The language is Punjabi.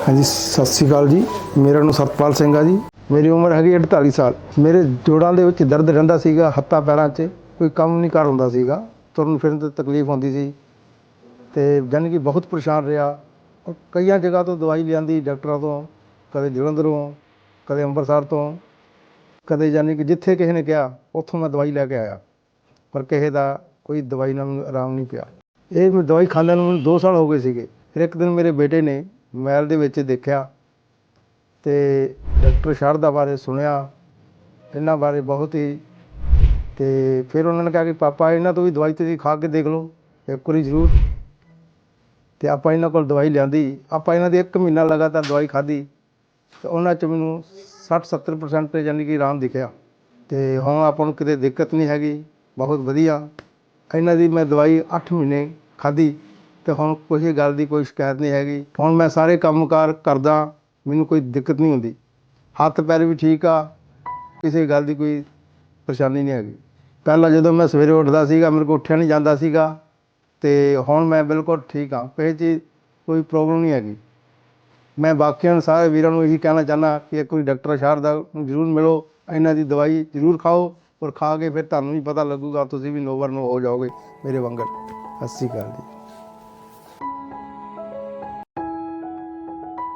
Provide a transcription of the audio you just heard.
ਹਾਂਜੀ, ਸਤਿ ਸ਼੍ਰੀ ਅਕਾਲ ਜੀ। ਮੇਰਾ ਨਾਮ ਸਤਪਾਲ ਸਿੰਘ ਆ ਜੀ। ਮੇਰੀ ਉਮਰ ਹੈਗੀ 48 ਸਾਲ। ਮੇਰੇ ਜੋੜਾਂ ਦੇ ਵਿੱਚ ਦਰਦ ਰਹਿੰਦਾ ਸੀਗਾ, ਹੱਥਾਂ, ਪੈਰਾਂ 'ਚ ਕੋਈ ਕੰਮ ਨਹੀਂ ਕਰ ਹੁੰਦਾ ਸੀਗਾ। ਤੁਰਨ ਫਿਰਨ ਤੇ ਤਕਲੀਫ ਹੁੰਦੀ ਸੀ ਤੇ ਜਾਣੀ ਕਿ ਬਹੁਤ ਪਰੇਸ਼ਾਨ ਰਿਹਾ। ਔਰ ਕਈਆਂ ਜਗ੍ਹਾ ਤੋਂ ਦਵਾਈ ਲਿਆਂਦੀ ਡਾਕਟਰਾਂ ਤੋਂ, ਕਦੇ ਜਲੰਧਰੋਂ, ਕਦੇ ਅੰਮ੍ਰਿਤਸਰ ਤੋਂ, ਕਦੇ ਜਾਣੀ ਕਿ ਜਿੱਥੇ ਕਿਸੇ ਨੇ ਕਿਹਾ, ਉੱਥੋਂ ਮੈਂ ਦਵਾਈ ਲੈ ਕੇ ਆਇਆ। ਪਰ ਕਿਸੇ ਦਾ ਕੋਈ ਦਵਾਈ ਨਾਲ ਮੈਨੂੰ ਆਰਾਮ ਨਹੀਂ ਪਿਆ। ਇਹ ਮੈਂ ਦਵਾਈ ਖਾਂਦਿਆਂ ਨੂੰ ਮੈਨੂੰ 2 ਸਾਲ ਹੋ ਗਏ ਸੀਗੇ। ਫਿਰ ਇੱਕ ਦਿਨ ਮੇਰੇ ਬੇਟੇ ਨੇ ਮਹਿਲ ਦੇ ਵਿੱਚ ਦੇਖਿਆ ਅਤੇ ਡਾਕਟਰ ਸ਼ਾਰਦਾ ਬਾਰੇ ਸੁਣਿਆ, ਇਹਨਾਂ ਬਾਰੇ ਬਹੁਤ ਹੀ ਅਤੇ ਫਿਰ ਉਹਨਾਂ ਨੇ ਕਿਹਾ ਕਿ ਪਾਪਾ, ਇਹਨਾਂ ਤੋਂ ਵੀ ਦਵਾਈ ਤੁਸੀਂ ਖਾ ਕੇ ਦੇਖ ਲਓ, ਇੱਕ ਵਾਰੀ ਜ਼ਰੂਰ। ਅਤੇ ਆਪਾਂ ਇਹਨਾਂ ਕੋਲ ਦਵਾਈ ਲਿਆਂਦੀ, ਆਪਾਂ ਇਹਨਾਂ ਦੀ ਇੱਕ ਮਹੀਨਾ ਲਗਾਤਾਰ ਦਵਾਈ ਖਾਧੀ ਅਤੇ ਉਹਨਾਂ ਚ ਮੈਨੂੰ ਸੱਠ ਸੱਤਰ ਪ੍ਰਸੈਂਟ ਯਾਨੀ ਕਿ ਆਰਾਮ ਦਿਖਿਆ। ਅਤੇ ਹੁਣ ਆਪਾਂ ਨੂੰ ਕਿਤੇ ਦਿੱਕਤ ਨਹੀਂ ਹੈਗੀ, ਬਹੁਤ ਵਧੀਆ। ਇਹਨਾਂ ਦੀ ਮੈਂ ਦਵਾਈ ਅੱਠ ਮਹੀਨੇ ਖਾਧੀ। ਅਤੇ ਹੁਣ ਕਿਸੇ ਗੱਲ ਦੀ ਕੋਈ ਸ਼ਿਕਾਇਤ ਨਹੀਂ ਹੈਗੀ। ਹੁਣ ਮੈਂ ਸਾਰੇ ਕੰਮਕਾਰ ਕਰਦਾ, ਮੈਨੂੰ ਕੋਈ ਦਿੱਕਤ ਨਹੀਂ ਹੁੰਦੀ। ਹੱਥ ਪੈਰ ਵੀ ਠੀਕ ਆ, ਕਿਸੇ ਗੱਲ ਦੀ ਕੋਈ ਪਰੇਸ਼ਾਨੀ ਨਹੀਂ ਹੈਗੀ। ਪਹਿਲਾਂ ਜਦੋਂ ਮੈਂ ਸਵੇਰੇ ਉੱਠਦਾ ਸੀਗਾ, ਮੇਰੇ ਕੋਲ ਉੱਠਿਆ ਨਹੀਂ ਜਾਂਦਾ ਸੀਗਾ ਅਤੇ ਹੁਣ ਮੈਂ ਬਿਲਕੁਲ ਠੀਕ ਹਾਂ। ਕਿਸੇ ਚੀਜ਼, ਕੋਈ ਪ੍ਰੋਬਲਮ ਨਹੀਂ ਹੈਗੀ। ਮੈਂ ਬਾਕੀਆਂ ਨੂੰ, ਸਾਰੇ ਵੀਰਾਂ ਨੂੰ ਇਹੀ ਕਹਿਣਾ ਚਾਹੁੰਦਾ ਕਿ ਇੱਕ ਵਾਰੀ ਡਾਕਟਰ ਸ਼ਾਰ ਦਾ ਜ਼ਰੂਰ ਮਿਲੋ, ਇਹਨਾਂ ਦੀ ਦਵਾਈ ਜ਼ਰੂਰ ਖਾਓ ਔਰ ਖਾ ਕੇ ਫਿਰ ਤੁਹਾਨੂੰ ਵੀ ਪਤਾ ਲੱਗੂਗਾ, ਤੁਸੀਂ ਵੀ ਨੋਵਰ ਨੂੰ ਹੋ ਜਾਓਗੇ ਮੇਰੇ ਵਾਂਗਰ। ਸਤਿ ਸ਼੍ਰੀ ਅਕਾਲ ਜੀ।